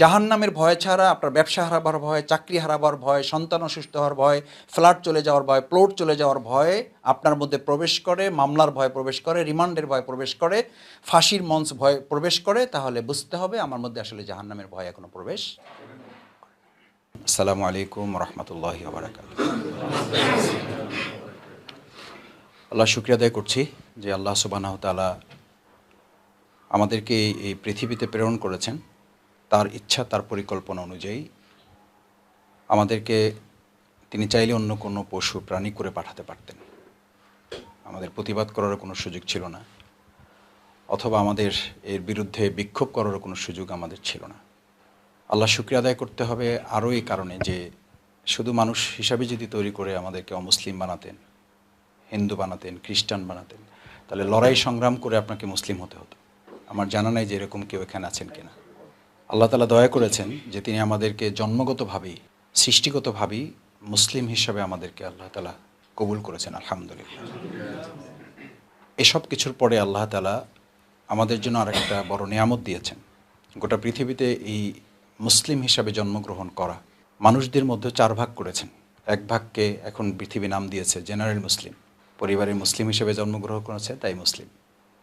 জাহান নামের ভয় ছাড়া, আপনার ব্যবসা হারাবার ভয়, চাকরি হারাবার ভয়, সন্তান অসুস্থ হওয়ার ভয়, ফ্ল্যাট চলে যাওয়ার ভয় প্লট চলে যাওয়ার ভয় আপনার মধ্যে প্রবেশ করে, মামলার ভয় প্রবেশ করে, রিমান্ডের ভয় প্রবেশ করে, ফাঁসির মঞ্চ ভয় প্রবেশ করে, তাহলে বুঝতে হবে আমার মধ্যে আসলে জাহান নামের ভয় এখনও প্রবেশ। আসসালামু আলাইকুম রহমতুল্লাহ আল্লাহ শুক্রিয়া আদায় করছি যে আল্লাহ সুবাহ আমাদেরকে এই পৃথিবীতে প্রেরণ করেছেন। তার ইচ্ছা, তার পরিকল্পনা অনুযায়ী আমাদেরকে তিনি চাইলে অন্য কোনো পশু, প্রাণী করে পাঠাতে পারতেন। আমাদের প্রতিবাদ করারও কোনো সুযোগ ছিল না, অথবা আমাদের এর বিরুদ্ধে বিক্ষোভ করারও কোনো সুযোগ আমাদের ছিল না। আল্লাহ শুক্রিয়া আদায় করতে হবে আরও এই কারণে যে শুধু মানুষ হিসাবে যদি তৈরি করে আমাদেরকে অমুসলিম বানাতেন, হিন্দু বানাতেন, খ্রিস্টান বানাতেন, তাহলে লড়াই সংগ্রাম করে আপনাকে মুসলিম হতে হতো। আমার জানা নাই যে এরকম কেউ এখানে আছেন কিনা। আল্লাহ তালা দয়া করেছেন যে তিনি আমাদেরকে জন্মগতভাবেই সৃষ্টিগতভাবেই মুসলিম হিসাবে আমাদেরকে আল্লাহ তালা কবুল করেছেন, আলহামদুলিল্লাহ। এসব কিছুর পরে আল্লাহ তালা আমাদের জন্য আরেকটা বড় নিয়ামত দিয়েছেন। গোটা পৃথিবীতে এই মুসলিম হিসাবে জন্মগ্রহণ করা মানুষদের মধ্যে চার ভাগ করেছেন। এক ভাগকে এখন পৃথিবী নাম দিয়েছে জেনারেল মুসলিম। পরিবারের মুসলিম হিসেবে জন্মগ্রহণ করেছে তাই মুসলিম।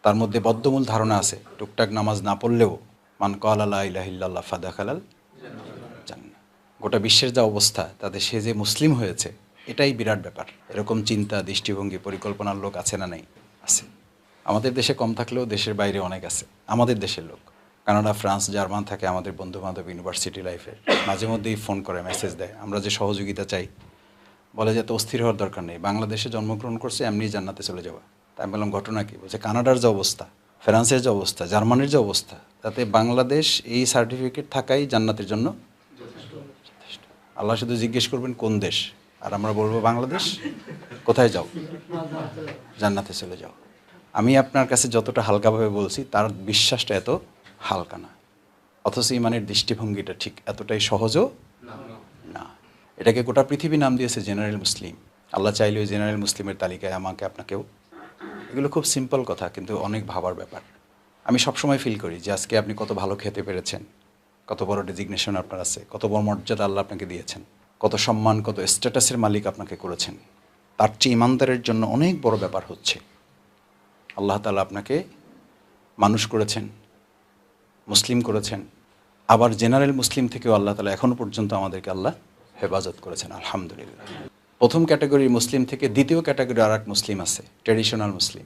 তার মধ্যে বদ্ধমূল ধারণা আছে, টুকটাক নামাজ না পড়লেও মান কল আল্লাহ ইলাহিল্লাহ ফাদা খালাল গোটা বিশ্বের যা অবস্থা, তাতে সে যে মুসলিম হয়েছে, এটাই বিরাট ব্যাপার। এরকম চিন্তা, দৃষ্টিভঙ্গি, পরিকল্পনার লোক আছে না নাই? আছে। আমাদের দেশে কম থাকলেও দেশের বাইরে অনেক আছে। আমাদের দেশের লোক। কানাডা, ফ্রান্স, জার্মান থাকে আমাদের বন্ধু বান্ধব ইউনিভার্সিটি লাইফে মাঝে মধ্যেই ফোন করে, মেসেজ দেয়। আমরা যে সহযোগিতা চাই, বলে যে তো অস্থির হওয়ার দরকার নেই। বাংলাদেশে জন্মগ্রহণ করছে, এমনি জান্নাতে চলে যাওয়া। তাই আমি বললাম, ঘটনা কি? বলছে, কানাডার যে অবস্থা ফ্রান্সের যে অবস্থা, জার্মানির যে অবস্থা, তাতে বাংলাদেশ এই সার্টিফিকেট থাকাই জান্নাতের জন্য। আল্লাহ শুধু জিজ্ঞেস করবেন, কোন দেশ? আর আমরা বলব, বাংলাদেশ। কোথায় যাও? জান্নাতে চলে যাও। আমি আপনার কাছে যতটা হালকাভাবে বলছি, তার বিশ্বাসটা এত হালকা না। অথচ ইমানের দৃষ্টিভঙ্গিটা ঠিক এতটাই সহজও না। এটাকে গোটা পৃথিবী নাম দিয়েছে জেনারেল মুসলিম। আল্লাহ চাইলে ওই জেনারেল মুসলিমের তালিকায় আমাকে, আপনাকেও এগুলো খুব সিম্পল কথা, কিন্তু অনেক ভাবার ব্যাপার। আমি সবসময় ফিল করি যে আজকে আপনি কত ভালো খেতে পেরেছেন, কত বড় ডেজিগনেশন আপনার আছে, কত বড় মর্যাদা আল্লাহ আপনাকে দিয়েছেন, কত সম্মান, কত স্ট্যাটাসের মালিক আপনাকে করেছেন। তার চেয়ে ইমানদারের জন্য অনেক বড় ব্যাপার হচ্ছে। আল্লাহ তালা আপনাকে মানুষ করেছেন, মুসলিম করেছেন, আবার জেনারেল মুসলিম থেকেও আল্লাহ তালা এখনও পর্যন্ত আমাদেরকে আল্লাহ হেফাজত করেছেন, আলহামদুলিল্লাহ। প্রথম ক্যাটাগরির মুসলিম থেকে দ্বিতীয় ক্যাটাগরি আর এক মুসলিম আছে ট্রেডিশনাল মুসলিম।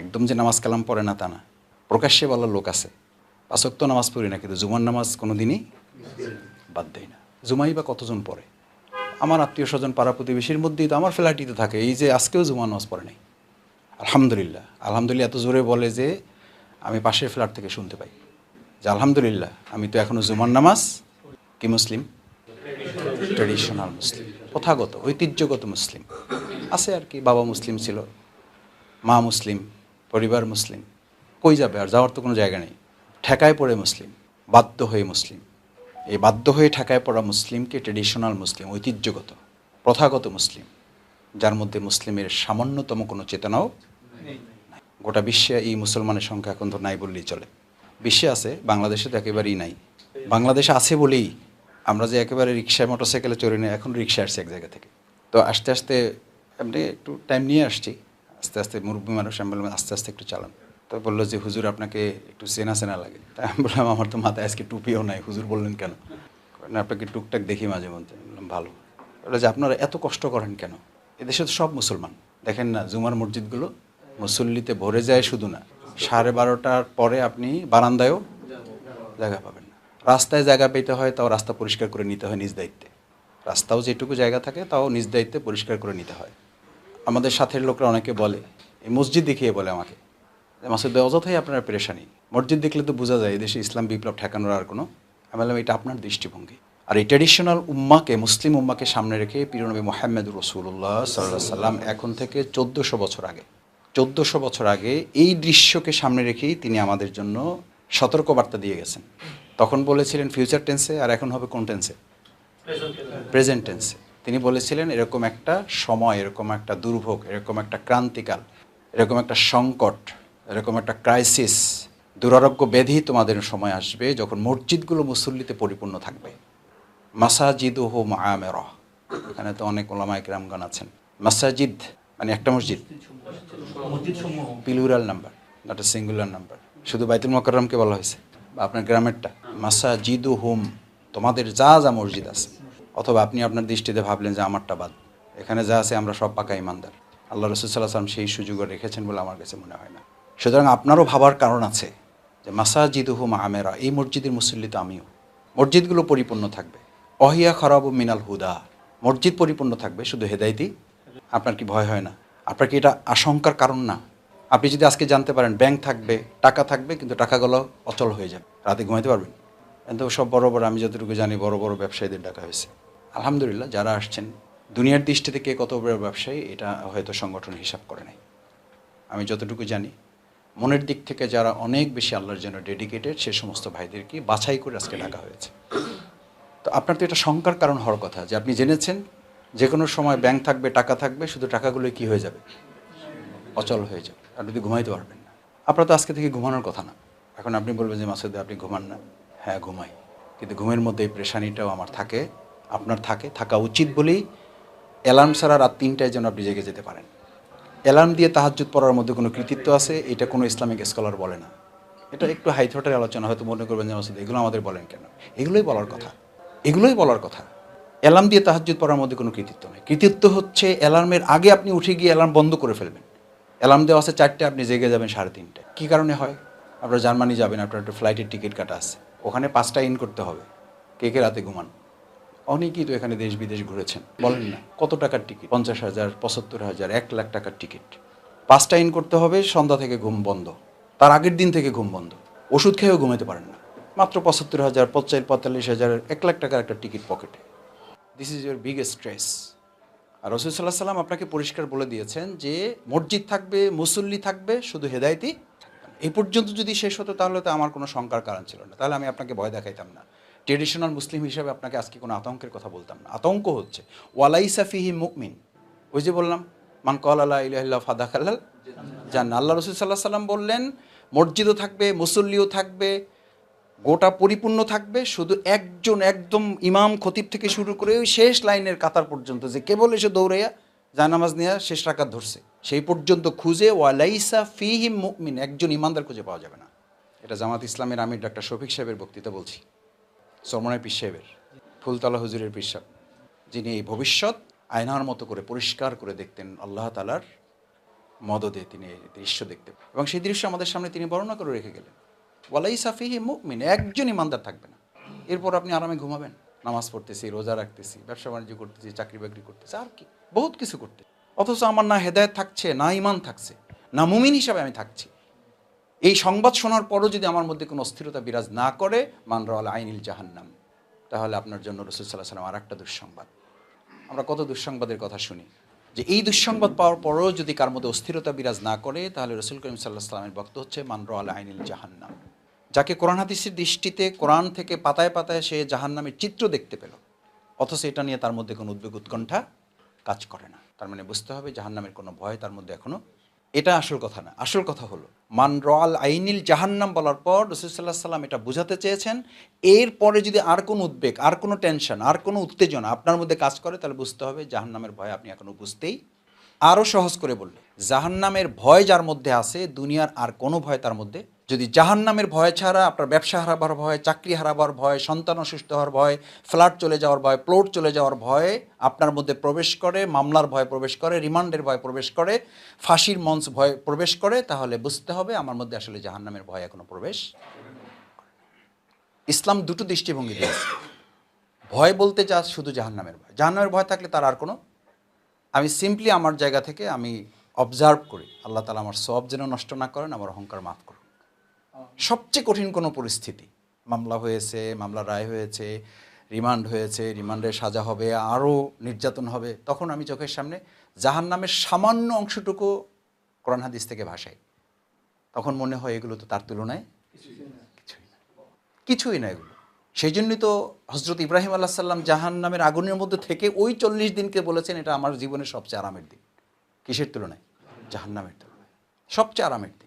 একদম যে নামাজ কালাম পড়ে না তা না, প্রকাশ্যে বলার লোক আছে। পাঁচক্ত নামাজ পড়ি না, কিন্তু জুমার নামাজ কোনো দিনই বাদ দেয় না। জুমাই বা কতজন পড়ে? আমার আত্মীয় স্বজন পাড়া প্রতিবেশীর মধ্যেই তো আমার ফ্ল্যাটিতে থাকে, এই যে আজকেও জুমা নামাজ পড়ে নাই। আলহামদুলিল্লাহ আলহামদুলিল্লাহ এত জোরে বলে যে আমি পাশের ফ্ল্যাট থেকে শুনতে পাই। যে আলহামদুলিল্লাহ, আমি তো এখনও জুমার নামাজ কি মুসলিম? ট্রেডিশনাল মুসলিম। প্রথাগত ঐতিহ্যগত মুসলিম। আছে আর কি বাবা মুসলিম ছিল মা মুসলিম পরিবার মুসলিম। কই যাবে আর যাওয়ার তো কোনো জায়গা নেই। ঠেকায় পড়ে মুসলিম বাধ্য হয়ে মুসলিম। এই বাধ্য হয়ে ঠেকায় পড়া মুসলিমকে ট্রেডিশনাল মুসলিম ঐতিহ্যগত প্রথাগত মুসলিম যার মধ্যে মুসলিমের সামান্যতম কোনো চেতনাও গোটা বিশ্বে এই মুসলমানের সংখ্যা এখন তো নাই বললেই চলে। বিশ্বে আছে বাংলাদেশে তো একেবারেই নাই। বাংলাদেশে আছে বলেই আমরা যে একেবারে রিক্সায়, মোটরসাইকেলে চড়ি না, এখন রিক্সা আসছে এক জায়গা থেকে। তো আস্তে আস্তে, এমনি একটু টাইম নিয়ে আসছি। আস্তে আস্তে মুরব্বী মানুষ, আমি বললাম, আস্তে আস্তে একটু চালান। তো বলল যে, হুজুর, আপনাকে একটু চেনা চেনা লাগে। তাই আমি বললাম, আমার তো মাথায় আজকে টুপিও নাই, হুজুর বললেন কেন? না, আপনাকে টুকটাক দেখি মাঝে মধ্যে। বললাম, ভালো। বলল যে, আপনারা এত কষ্ট করেন কেন? এদেশে তো সব মুসলমান। দেখেন না, জুমার মসজিদগুলো মুসল্লিতে ভরে যায় শুধু না। সাড়ে বারোটার পরে আপনি বারান্দায়ও জায়গা পাবেন। রাস্তায় জায়গা পেতে হয়, তাও রাস্তা পরিষ্কার করে নিতে হয় নিজ দায়িত্বে। রাস্তাও যেটুকু জায়গা থাকে, তাও নিজ দায়িত্বে পরিষ্কার করে নিতে হয়। আমাদের সাথের লোকরা অনেকে বলে, এই মসজিদ দেখিয়ে বলে আমাকে মাসুদ অযথাই আপনার পেরেশানি। মসজিদ দেখলে তো বোঝা যায়, এদেশে ইসলাম বিপ্লব ঠেকানোর আর কোনো আমি বললাম, এটা আপনার দৃষ্টিভঙ্গি। আর এই ট্র্যাডিশনাল উম্মাকে, মুসলিম উম্মাকে সামনে রেখে পিরনবী মোহাম্মদ রসুল্লাহ সাল্লাহ সাল্লাম এখন থেকে চোদ্দোশো বছর আগে, চোদ্দোশো বছর আগে এই দৃশ্যকে সামনে রেখেই তিনি আমাদের জন্য সতর্কবার্তা দিয়ে গেছেন। তখন বলেছিলেন ফিউচার টেন্সে আর এখন হবে কোন টেন্সে প্রেজেন্ট টেন্সে তিনি বলেছিলেন এরকম একটা সময় এরকম একটা দুর্ভোগ এরকম একটা ক্রান্তিকাল এরকম একটা সংকট এরকম একটা ক্রাইসিস দুরারোগ্য ব্যাধি তোমাদের সময় আসবে যখন মসজিদগুলো মুসল্লিতে পরিপূর্ণ থাকবে। মাসাজিদ হো মায়ামের এখানে তো অনেক ওলামা একরামগান আছেন। মাসাজিদ মানে একটা মসজিদ? Plural number not a singular number শুধু বাইতুল মকরমকে বলা হয়েছে, বা আপনার গ্রামেরটা। মাসাজিদু হুম তোমাদের যা যা মসজিদ আছে। অথবা আপনি আপনার দৃষ্টিতে ভাবলেন যে আমারটা বাদ। এখানে যা আছে আমরা সব পাকা ইমানদার। আল্লাহ রসুল সাল্লাহ সাল্লাম সেই সুযোগও রেখেছেন বলে আমার কাছে মনে হয় না। সুতরাং আপনারও ভাবার কারণ আছে যে মাসাজিদু হুম আমেরা, এই মসজিদের মুসল্লি তো আমিও। মসজিদগুলো পরিপূর্ণ থাকবে। অহিয়া খরাবু মিনাল হুদা। মসজিদ পরিপূর্ণ থাকবে, শুধু হেদাইতি আপনার কি ভয় হয় না? আপনার কি এটা আশঙ্কার কারণ না? আপনি যদি আজকে জানতে পারেন, ব্যাংক থাকবে, টাকা থাকবে, কিন্তু টাকাগুলো অচল হয়ে যাবে। রাতে ঘুমাইতে পারবেন? কিন্তু সব বড় বড়, আমি যতটুকু জানি, বড় বড় ব্যবসায়ীদের ডাকা হয়েছে। আলহামদুলিল্লাহ, যারা আসছেন, দুনিয়ার দৃষ্টি থেকে কত বড় ব্যবসায়ী, এটা হয়তো সংগঠন হিসাব করে নাই। আমি যতটুকু জানি, মনের দিক থেকে যারা অনেক বেশি আল্লাহর জন্য ডেডিকেটেড সে সমস্ত ভাইদেরকে বাছাই করে আজকে ডাকা হয়েছে। তো আপনার তো এটা শঙ্কার কারণ হওয়ার কথা, যে আপনি জেনেছেন যে কোনো সময় ব্যাংক থাকবে, টাকা থাকবে, শুধু টাকাগুলো কি হয়ে যাবে? অচল হয়ে যাবে আপনি যদি ঘুমাইতে পারবেন না। আপনার তো আজকে থেকে ঘুমানোর কথা না। এখন আপনি বলবেন যে, মাসুদে, আপনি ঘুমান না? হ্যাঁ ঘুমাই। কিন্তু ঘুমের মধ্যে এই প্রেশানিটাও আমার থাকে, আপনার থাকে, থাকা উচিত বলেই অ্যালার্ম ছাড়া রাত তিনটায় যেন আপনি জেগে যেতে পারেন। অ্যালার্ম দিয়ে তাহাজুদ পড়ার মধ্যে কোনো কৃতিত্ব আছে? এটা কোনো ইসলামিক স্কলার বলে না। এটা একটু হাই থ্রটের আলোচনা, হয়তো মনে করবেন যে, মাসুদ, এগুলো আমাদের বলেন কেন? এগুলোই বলার কথা। এগুলোই বলার কথা। অ্যালার্ম দিয়ে তাহাজুদ পড়ার মধ্যে কোনো কৃতিত্ব নেই। কৃতিত্ব হচ্ছে, অ্যালার্মের আগে আপনি উঠে গিয়ে অ্যালার্ম বন্ধ করে ফেলবেন। অ্যালার্ম দেওয়া আছে চারটে, আপনি জেগে যাবেন সাড়ে তিনটে। কী কারণে হয়? আপনার জার্মানি যাবেন, আপনার একটা ফ্লাইটের টিকিট কাটা আছে। ওখানে পাঁচটা ইন করতে হবে। কে কে রাতে ঘুমান? অনেকেই তো এখানে দেশ বিদেশ ঘুরেছেন। বলেন না, কত টাকার টিকিট পঞ্চাশ হাজার, পঁচাত্তর হাজার, এক লাখ টাকার টিকিট পাঁচটা ইন করতে হবে, সন্ধ্যা থেকে ঘুম বন্ধ। তার আগের দিন থেকে ঘুম বন্ধ। ওষুধ খেয়েও ঘুমাতে পারেন না। মাত্র পঁচাত্তর হাজার পঁচাশ পঁয়তাল্লিশ হাজার, এক লাখ টাকার একটা টিকিট পকেটে this is your biggest stress আর রসুল সাল্লাহ সাল্লাম আপনাকে পরিষ্কার বলে দিয়েছেন যে মসজিদ থাকবে, মুসল্লি থাকবে, শুধু হেদায়তি এই পর্যন্ত যদি শেষ হতো তাহলে তো আমার কোনো শঙ্কার কারণ ছিল না। তাহলে আমি আপনাকে ভয় দেখাইতাম না। ট্রেডিশনাল মুসলিম হিসাবে আপনাকে আজকে কোনো আতঙ্কের কথা বলতাম না। আতঙ্ক হচ্ছে, ওয়ালাইসা ফিহি মুকমিন ওই যে বললাম, মান কল আল্লাহ ফাদা খাল্লাল জান আল্লাহ রসুল সাল্লাহ সাল্লাম বললেন, মসজিদও থাকবে, মুসল্লিও থাকবে গোটা পরিপূর্ণ থাকবে, শুধু একজন একদম ইমাম খতিব থেকে শুরু করে ওই শেষ লাইনের কাতার পর্যন্ত, যে কেবল এসে দৌড়াইয়া জানামাজ নিয়ে, শেষ রাকাত ধরছে। সেই পর্যন্ত খুঁজে, ওয়ালাইসা ফিহিম মুকমিন একজন ইমানদার খুঁজে পাওয়া যাবে না। এটা জামাত ইসলামের আমির ডাক্তার শফিক সাহেবের বক্তৃতা বলছি। সরমনায় পীর সাহেবের, ফুলতলা হুজুরের পীর সাহেব, যিনি এই ভবিষ্যৎ আয়নার মতো করে পরিষ্কার করে দেখতেন আল্লাহ তালার মদদে তিনি দৃশ্য দেখতেন। এবং সেই দৃশ্য আমাদের সামনে তিনি বর্ণনা করে রেখে গেলেন। ওয়ালাই সাফিহি মুকমিন একজন ইমানদার থাকবে না। এরপর আপনি আরামে ঘুমাবেন, নামাজ পড়তেছি, রোজা রাখতেছি, ব্যবসা বাণিজ্য করতেছি, চাকরি বাকরি করতেছি, আর কি, বহুত কিছু করতে। অথচ আমার না হেদায়ত থাকছে, না ইমান থাকছে, না মুমিন হিসাবে আমি থাকছি। এই সংবাদ শোনার পরও যদি আমার মধ্যে কোনো অস্থিরতা বিরাজ না করে, মানর আল আইনিল জাহান্নাম। তাহলে আপনার জন্য রসুল সাল্লাহ সাল্লাম আর একটা দুঃসংবাদ। আমরা কত দুঃসংবাদের কথা শুনি, যে এই দুঃসংবাদ পাওয়ার পরও যদি কার মধ্যে অস্থিরতা বিরাজ না করে, তাহলে রসুল করিম সাল্লাহ সাল্লামের বক্ত হচ্ছে মানর আল আইনিল জাহান্নাম। যাকে কোরআন হাদিসের দৃষ্টিতে কোরআন থেকে পাতায় পাতায় সে জাহান্নামের চিত্র দেখতে পেল। অথচ এটা নিয়ে তার মধ্যে কোনো উদ্বেগ উৎকণ্ঠা কাজ করে না। তার মানে বুঝতে হবে জাহান্নামের কোনো ভয় তার মধ্যে এখনও এটা আসল কথা না। আসল কথা হলো, মান রয়াল আইনিল জাহান্নাম বলার পর রসুল্লাহ সাল্লাম এটা বোঝাতে চেয়েছেন এরপরে যদি আর কোনো উদ্বেগ, আর কোনো টেনশন, আর কোনো উত্তেজনা আপনার মধ্যে কাজ করে, তাহলে বুঝতে হবে জাহান্নামের ভয় আপনি এখনও বুঝতেই আরও সহজ করে বললে, জাহান্নামের ভয় যার মধ্যে আছে, দুনিয়ার আর কোনো ভয় তার মধ্যে যদি জাহান্নামের ভয় ছাড়া, আপনার ব্যবসা হারাবার ভয়, চাকরি হারাবার ভয়, সন্তান অসুস্থ হওয়ার ভয়, ফ্ল্যাট চলে যাওয়ার ভয় প্লট চলে যাওয়ার ভয়, আপনার মধ্যে প্রবেশ করে, মামলার ভয় প্রবেশ করে, রিমান্ডের ভয় প্রবেশ করে, ফাঁসির মঞ্চ ভয় প্রবেশ করে, তাহলে বুঝতে হবে আমার মধ্যে আসলে জাহান্নামের ভয় এখনও প্রবেশ। ইসলাম দুটো দৃষ্টিভঙ্গি দিয়েছে ভয় বলতে যা, শুধু জাহান্নামের ভয়। জাহান্নামের ভয় থাকলে তার আর কোনো? আমি সিম্পলি আমার জায়গা থেকে আমি অবজার্ভ করি। আল্লাহ তালা আমার সব যেন নষ্ট না করেন, আমার অহংকার মাফ করুন। সবচেয়ে কঠিন কোনো পরিস্থিতি। মামলা হয়েছে, মামলা রায় হয়েছে, রিমান্ড হয়েছে রিমান্ডে সাজা হবে, আরও নির্যাতন হবে, তখন আমি চোখের সামনে জাহান নামের সামান্য অংশটুকু কোরআন হাদিস থেকে ভাসাই। তখন মনে হয় এগুলো তো তার তুলনায় কিছুই না। কিছুই না এগুলো। সেই জন্যই তো হজরত ইব্রাহিম আল্লাহ সাল্লাম জাহান নামের আগুনের মধ্যে থেকে ওই চল্লিশ দিনকে বলেছেন, এটা আমার জীবনের সবচেয়ে আরামের দিন। কিসের তুলনায়? জাহান নামের তুলনায়। সবচেয়ে আরামের দিন।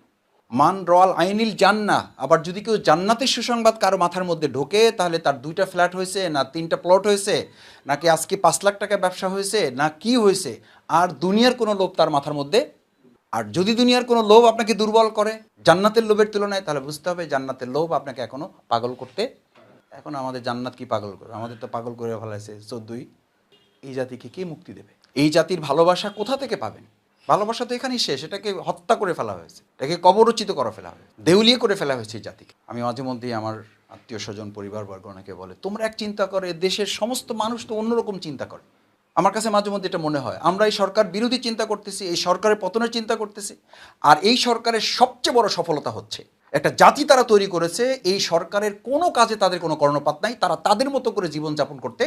মান রয়াল আইনিল জান্না। আবার যদি কেউ জান্নাতের সুসংবাদ কারও মাথার মধ্যে ঢোকে, তাহলে তার দুইটা ফ্ল্যাট হয়েছে, না তিনটা প্লট হয়েছে, নাকি আজকে পাঁচ লাখ টাকা ব্যবসা হয়েছে, না কি হয়েছে, আর দুনিয়ার কোনো লোভ তার মাথার মধ্যে? আর যদি দুনিয়ার কোনো লোভ আপনাকে দুর্বল করে, জান্নাতের লোভের তুলনায়, তাহলে বুঝতে হবে জান্নাতের লোভ আপনাকে এখনও পাগল করতে, এখন আমাদের জান্নাত কি পাগল করে? আমাদের তো পাগল করে ফেলাইছে। চোদ্দই এই জাতিকে কে মুক্তি দেবে? এই জাতির ভালোবাসা কোথা থেকে পাবেন? ভালোবাসা তো এখানেই শেষ। এটাকে হত্যা করে ফেলা হয়েছে। এটাকে কবরচিত করে ফেলা হয়েছে। দেউলিয়ে করে ফেলা হয়েছে এই জাতিকে। আমি মাঝে মধ্যেই আমার আত্মীয় স্বজন, পরিবারবর্গ অনেকে বলে, তোমরা এক চিন্তা করে দেশের সমস্ত মানুষ তো অন্যরকম চিন্তা করে। আমার কাছে মাঝে মধ্যে এটা মনে হয়। আমরা এই সরকার বিরোধী চিন্তা করতেছি, এই সরকারের পতনের চিন্তা করতেছি, আর এই সরকারের সবচেয়ে বড় সফলতা হচ্ছে, একটা জাতি তারা তৈরি করেছে, এই সরকারের কোনো কাজে তাদের কোনো কর্ণপাত নাই, তারা তাদের মতো করে জীবনযাপন করতে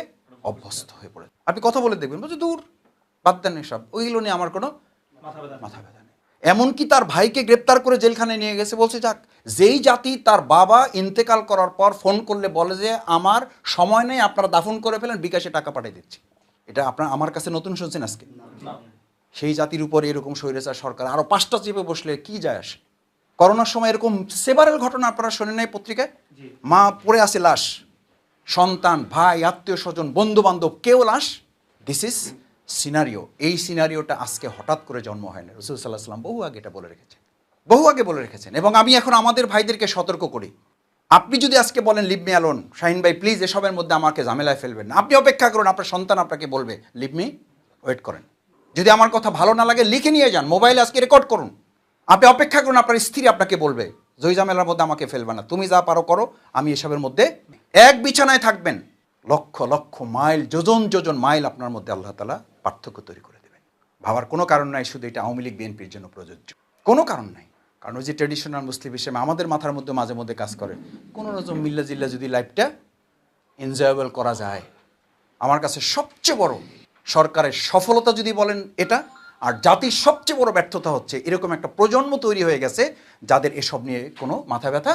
অভ্যস্ত হয়ে পড়ে আপনি কথা বলে দেখবেন, বলছে, দূর, বাদ দেন এসব। ওইগুলো নিয়ে আমার কোনো মাথা ব্যথা নেই। এমনকি তার ভাইকে গ্রেপ্তার করে জেলখানে নিয়ে গেছে বলছে যাক যেই জাতি তার বাবা ইন্তেকাল করার পর ফোন করলে বলে যে আমার সময় নেই আপনারা দাফন করে ফেলেন বিকাশে টাকা পাঠিয়ে দিচ্ছি। এটা আপনার আমার কাছে নতুন শুনছেন আজকে? সেই জাতির উপর এরকম স্বৈরাচার সরকার আরও পাঁচটা চেপে বসলে কি যায় আসে? করোনার সময় এরকম সেবারেল ঘটনা আপনারা শোনেন নাই পত্রিকায়? মা পড়ে আছে লাশ সন্তান ভাই আত্মীয় স্বজন বন্ধু বান্ধব কেউ লাশ? দিস ইজ সিনারিও, এই সিনারিওটা আজকে হঠাৎ করে জন্ম হয় না রসুল সাল্লাহ সাল্লাম বহু আগে এটা বলে রেখেছেন। বহু আগে বলে রেখেছেন। এবং আমি এখন আমাদের ভাইদেরকে সতর্ক করি। আপনি যদি আজকে বলেন লিভ মি অ্যালোন শাহিন ভাই প্লিজ এসবের মধ্যে আমাকে ঝামেলায় ফেলবেন না। আপনি অপেক্ষা করুন, আপনার সন্তান আপনাকে বলবে লিভ মি ওয়েট করেন। যদি আমার কথা ভালো না লাগে, লিখে নিয়ে যান, মোবাইলে আজকে রেকর্ড করুন। আপনি অপেক্ষা করুন, আপনার স্ত্রী আপনাকে বলবে জয় ঝামেলার মধ্যে আমাকে ফেলবে না। তুমি যা পারো করো, আমি এসবের মধ্যে এক বিছানায় থাকবেন। লক্ষ লক্ষ মাইল, যোজন যোজন মাইল আপনার মধ্যে আল্লাহ তালা পার্থক্য তৈরি করে দেবেন। ভাবার কোনো কারণ নাই, শুধু এটা আওয়ামী লীগ বিএনপির জন্য প্রযোজ্য। কোনো কারণ নাই। কারণ ওই যে ট্রেডিশনাল মুসলিম হিসেবে আমাদের মাথার মধ্যে মাঝে মধ্যে কাজ করে, কোনো রকম মিল্লা জিল্লা যদি লাইফটা এনজয়েবল করা যায়, আমার কাছে সবচেয়ে বড় সরকারের সফলতা যদি বলেন এটা, আর জাতির সবচেয়ে বড় ব্যর্থতা হচ্ছে, এরকম একটা প্রজন্ম তৈরি হয়ে গেছে যাদের এসব নিয়ে কোনো মাথা ব্যথা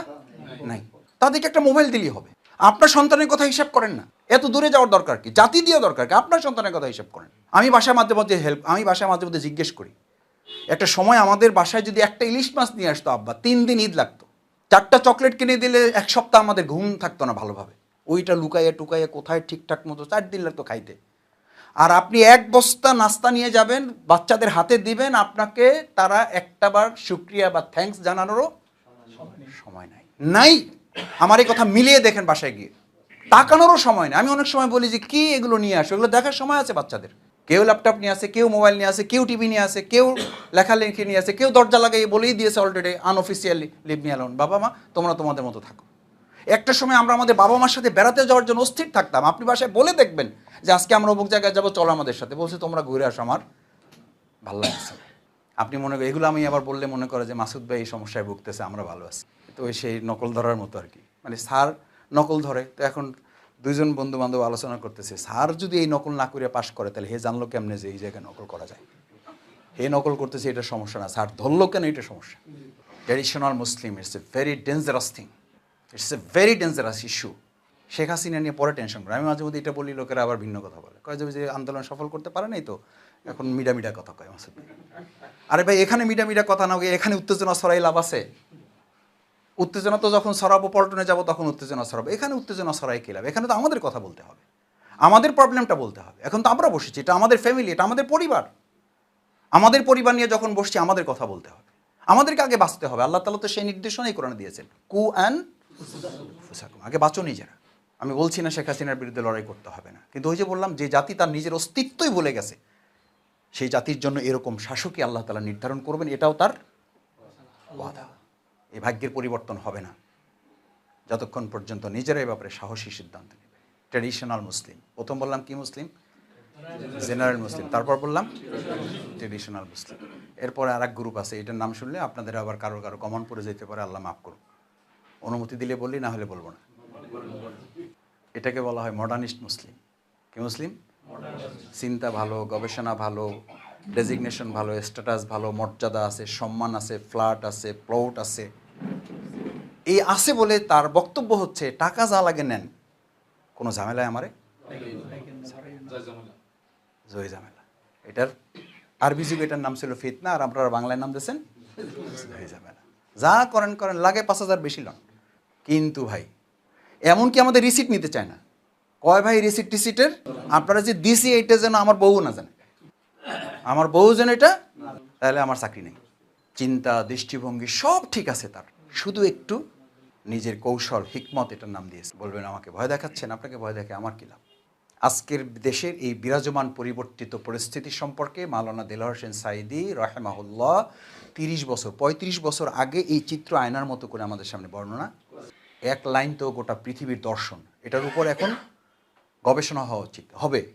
নাই। তাদেরকে একটা মোবাইল দিলেই হবে। আপনার সন্তানের কথা হিসাব করেন না। এত দূরে যাওয়ার দরকার কি? জাতি দিয়ে দরকার কি? আপনার সন্তানের কথা হিসাব করেন। আমি বাসায় মাঝে মধ্যে হেল্প আমি বাসায় মাঝে মধ্যে জিজ্ঞেস করি, একটা সময় আমাদের বাসায় যদি একটা ইলিশ মাছ নিয়ে আসতো আব্বা, তিন দিন ঈদ লাগতো। চারটা চকলেট কিনে দিলে এক সপ্তাহ আমাদের ঘুম থাকতো না ভালোভাবে। ওইটা লুকাইয়া টুকাইয়া কোথায় ঠিকঠাক মতো চার দিন লাগতো খাইতে। আর আপনি এক বস্তা নাস্তা নিয়ে যাবেন, বাচ্চাদের হাতে দিবেন, আপনাকে তারা একটা বার শুক্রিয়া বা থ্যাঙ্কস জানানোরও সময় নাই। নাই! আমার এই কথা মিলিয়ে দেখেন বাসায় গিয়ে। তাকানোরও সময় নেই। আমি অনেক সময় বলি যে, কি এগুলো নিয়ে আসো? এগুলো দেখার সময় আছে বাচ্চাদের। কেউ ল্যাপটপ নিয়ে আসে, কেউ মোবাইল নিয়ে আসে, কেউ টিভি নিয়ে আসে, কেউ লেখালেখি নিয়ে আসে, কেউ দরজা লাগাই বলেই দিয়েছে already unofficially leave me alone বাবা মা, তোমরা তোমাদের মতো থাকো। একটা সময় আমরা আমাদের বাবা মার সাথে বেড়াতে যাওয়ার জন্য অস্থির থাকতাম। আপনি বাসায় বলে দেখবেন যে, আজকে আমরা অমুক জায়গায় যাব, চলো আমাদের সাথে। বলছে, তোমরা ঘুরে আসো আমার। ভালো লাগছে আপনি মনে করেন, এগুলো আমি আবার বললে মনে করে যে, মাসুদ ভাই এই সমস্যায় ভুগতেছে, আমরা ভালো আছি। তো সেই নকল ধরার মতো আর কি। মানে স্যার নকল ধরে। তো এখন দুইজন বন্ধু বান্ধব আলোচনা করতেছে, স্যার যদি এই নকল না করে পাশ করে, তাহলে হে জানলো কেমনে যে এই জায়গায় নকল করা যায়? হে নকল করতেছে, এটা সমস্যা না, স্যার ধরলো কেন এটা সমস্যা? Traditional Muslim it's a very dangerous thing it's a very dangerous issue Sheikh Hasina নিয়ে পরে টেনশন করে। আমি মাঝে মধ্যে এটা বলি, লোকেরা আবার ভিন্ন কথা বলে। কয় যাবে যে আন্দোলন সফল করতে পারে নাই তো, এখন মিডা মিডা কথা কয় মাসুদ। আরে ভাই, এখানে মিডা মিডা কথা না এখানে উত্তেজনা ছড়াই লাভ আছে? উত্তেজনা তো যখন ছড়াবো পল্টনে যাব, তখন উত্তেজনা ছড়াবো এখানে উত্তেজনা সরাই কি লাভ? এখানে তো আমাদের কথা বলতে হবে। আমাদের প্রবলেমটা বলতে হবে। এখন তো আমরা বসেছি, এটা আমাদের ফ্যামিলি এটা আমাদের পরিবার। আমাদের পরিবার নিয়ে যখন বসছি, আমাদের কথা বলতে হবে। আমাদেরকে আগে বাঁচতে হবে। আল্লাহ তালা তো সেই নির্দেশনাই কোরআনে দিয়েছেন। কু অ্যান্ড আগে বাঁচো নিজেরা। আমি বলছি না শেখ হাসিনার বিরুদ্ধে লড়াই করতে হবে না। কিন্তু ওই যে বললাম যে জাতি তার নিজের অস্তিত্বই বলে গেছে, সেই জাতির জন্য এরকম শাসকই আল্লাহ তালা নির্ধারণ করবেন, এটাও তার ওয়াদা। এই ভাগ্যের পরিবর্তন হবে না। যতক্ষণ পর্যন্ত নিজেরা এই ব্যাপারে সাহসী সিদ্ধান্ত নেবে। ট্র্যাডিশনাল মুসলিম প্রথম বললাম কি মুসলিম জেনারেল মুসলিম তারপর বললাম ট্রেডিশনাল মুসলিম এরপরে আর এক গ্রুপ আছে, এটার নাম শুনলে আপনাদের আবার কারও কারও কমন পড়ে যেতে পারে, আল্লাহ মাফ করুন অনুমতি দিলে বললি, না হলে বলব না। এটাকে বলা হয় মডার্নিস্ট মুসলিম কি মুসলিম চিন্তা ভালো, গবেষণা ভালো ডেজিগনেশন ভালো স্ট্যাটাস ভালো, মর্যাদা আছে, সম্মান আছে ফ্ল্যাট আছে প্লট আছে। এই আছে বলে তার বক্তব্য হচ্ছে, টাকা যা লাগে নেন। কোনো ঝামেলায় আমারে? জয় ঝামেলা। এটার আরবি যুগে এটার নাম ছিল ফিতনা, আর আপনারা বাংলায় নাম দিয়েছেন ঝামেলা। যা করেন করেন, লাগে পাঁচ হাজার বেশি লন। কিন্তু ভাই, এমনকি আমাদের রিসিট নিতে চায় না। কয় ভাই রিসিট টিসিটের? আপনারা যে দিছি, এইটা যেন আমার বউ না জানে। আমার বউ যেন এটা, তাহলে আমার চাকরি নেই। চিন্তা, দৃষ্টিভঙ্গি সব ঠিক আছে তার। শুধু একটু নিজের কৌশল, হিকমত এটার নাম দিয়েছে। বলবেন, আমাকে ভয় দেখাচ্ছেন, আপনাকে ভয় দেখে আমার কি লাভ? আজকের দেশের এই বিরাজমান পরিবর্তিত পরিস্থিতি সম্পর্কে মালানা দেলার হোসেন সাইদি রহেমাহুল্লাহ তিরিশ বছর, পঁয়ত্রিশ বছর আগে এই চিত্র আয়নার মতো করে আমাদের সামনে বর্ণনা। এক লাইন তো গোটা পৃথিবীর দর্শন। এটার উপর এখন গবেষণা হওয়া উচিত। হবে।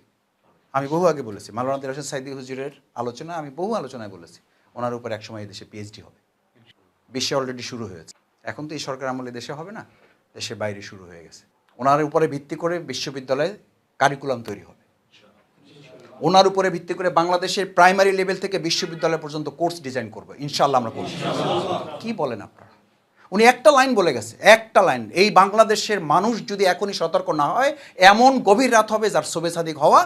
আমি বহু আগে বলেছি, মাওলানা দিল হোসেন সাইদি হুজুরের আলোচনা আমি বহু আলোচনায় বলেছি, ওনার উপর একসময় দেশে পিএইচডি হবে। বিশ্বে অলরেডি শুরু হয়েছে। এখন তো এই সরকার আমলে দেশে হবে না, দেশের বাইরে শুরু হয়ে গেছে। ওনার উপরে ভিত্তি করে বিশ্ববিদ্যালয়ে কারিকুলাম তৈরি হবে। ওনার উপরে ভিত্তি করে বাংলাদেশের প্রাইমারি লেভেল থেকে বিশ্ববিদ্যালয় পর্যন্ত কোর্স ডিজাইন করব। ইনশাল্লাহ আমরা করব। কি বলেন আপনারা? উনি একটা লাইন বলে গেছে, একটা লাইন, এই বাংলাদেশের মানুষ যদি এখনই সতর্ক না হয়, এমন গভীর রাত হবে যার সাদিক হওয়া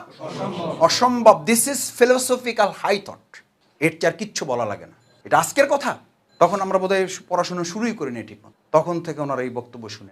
অসম্ভব। This is philosophical high thought এর চার কিচ্ছু বলা লাগে না। এটা আজকের কথা। তখন আমরা বোধহয় পড়াশোনা শুরুই করিনি ঠিক। তখন থেকে ওনার এই বক্তব্য শুনে।